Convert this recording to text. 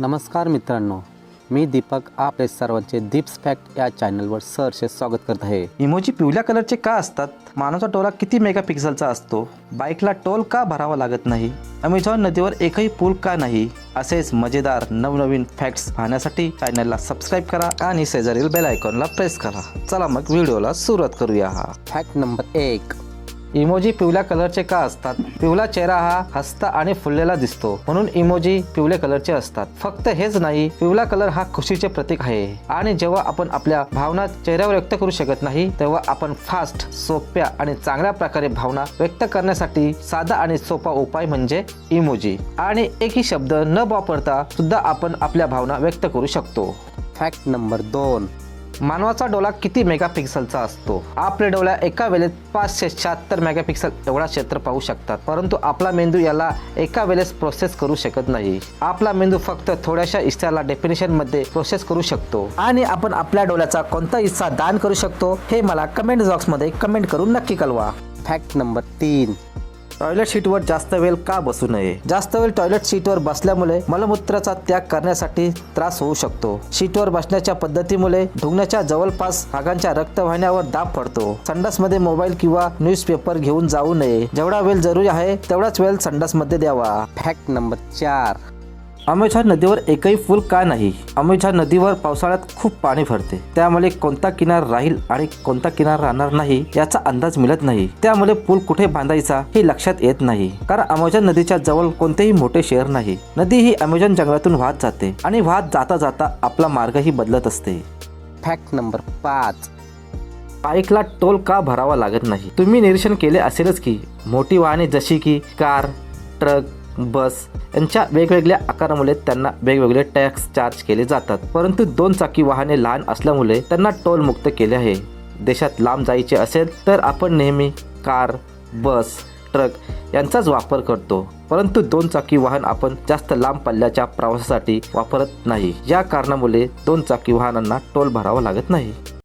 नमस्कार मित्रांनो मी दीपक आपले सर्वांचे दीप्स फॅक्ट या चॅनलवर सहर्षे स्वागत करत आहे. इमोजी पिवळ्या कलरचे का असतात? मानवाचा टोला किती मेगापिक्सलचा असतो? बाईकला टोल का भरावा लागत नाही? अमेझॉन नदीवर एकही पूल का नाही? असेच मजेदार नवनवीन फॅक्ट्स पाहण्यासाठी चॅनलला सबस्क्राईब करा आणि शेजारील बेल आयकॉनला प्रेस करा. चला मग व्हिडिओला सुरुवात करूया. फॅक्ट नंबर एक. इमोजी पिवळ्या कलरचे का असतात? पिवळा चेहरा हा हसता आणि फुललेला दिसतो. म्हणून इमोजी पिवळे कलरचे असतात. फक्त हेच नाही पिवळा कलर हा खुशीचे प्रतीक आहे. आणि जेव्हा आपण आपल्या भावना चेहऱ्यावर व्यक्त करू शकत नाही तेव्हा आपण फास्ट सोप्या आणि चांगल्या प्रकारे भावना व्यक्त करण्यासाठी साधा आणि सोपा उपाय म्हणजे इमोजी. आणि एकही शब्द न वापरता सुद्धा आपण आपल्या भावना व्यक्त करू शकतो. फॅक्ट नंबर दोन. मानवाचा डोळा किती मेगापिक्सलचा असतो? आपले डोळ्या एका वेळेत पाचशे शहात्तर मेगापिक्सल एवढा क्षेत्र पाहू शकतात. परंतु आपला मेंदू याला एका वेळेस प्रोसेस करू शकत नाही. आपला मेंदू फक्त थोड्याशा हिस्साला डेफिनेशनमध्ये प्रोसेस करू शकतो. आणि आपण आपल्या डोळ्याचा कोणता हिस्सा दान करू शकतो हे मला कमेंट बॉक्समध्ये कमेंट करून नक्की कळवा. फॅक्ट नंबर तीन. टॉयलेट सीटवर जास्त वेळ का बसू नये? जास्त वेळ टॉयलेट सीटवर बसल्यामुळे मलमूत्राचा त्याग करण्यासाठी त्रास होऊ शकतो. सीटवर बसण्याच्या पद्धतीमुळे ढुंगण्याच्या जवळपास भागांच्या रक्तवाहिन्यावर दाब पडतो. संडासमध्ये मोबाईल किंवा न्यूजपेपर घेऊन जाऊ नये. जेवढा वेळ जरुरी आहे तेवढाच वेळ संडासमध्ये द्यावा. फॅक्ट नंबर चार. अमेझॉन नदीवर एकही पूल का नाही? अमेझॉन नदीवर पावसाळ्यात खूप पाणी भरते. त्यामुळे कोणता किनार राहील आणि कोणता किनार राहणार नाही याचा अंदाज मिळत नाही. त्यामुळे पूल कुठे बांधायचा हे लक्षात येत नाही. कारण अमेझॉन नदीच्या जवळ कोणतेही मोठे शहर नाही. नदी ही अमेझॉन जंगलातून वाहत जाते आणि वाहत जाता जाता आपला मार्गही बदलत असते. फॅक्ट नंबर पाच. बाईकला टोल का भरावा लागत नाही? तुम्ही निरीक्षण केले असेलच की मोठी वाहने जशी की कार ट्रक बस. यांच्या वेगवेगळ्या आकारामुळे त्यांना वेगवेगळे टॅक्स चार्ज केले जातात. परंतु दोन चाकी वाहने लहान असल्यामुळे त्यांना टोल मुक्त केले आहे. देशात लांब जायचे असेल तर आपण नेहमी कार बस ट्रक यांचाच वापर करतो. परंतु दोन चाकी वाहन आपण जास्त लांब पल्ल्याच्या प्रवासासाठी वापरत नाही. या कारणामुळे दोन चाकी वाहनांना टोल भरावा लागत नाही.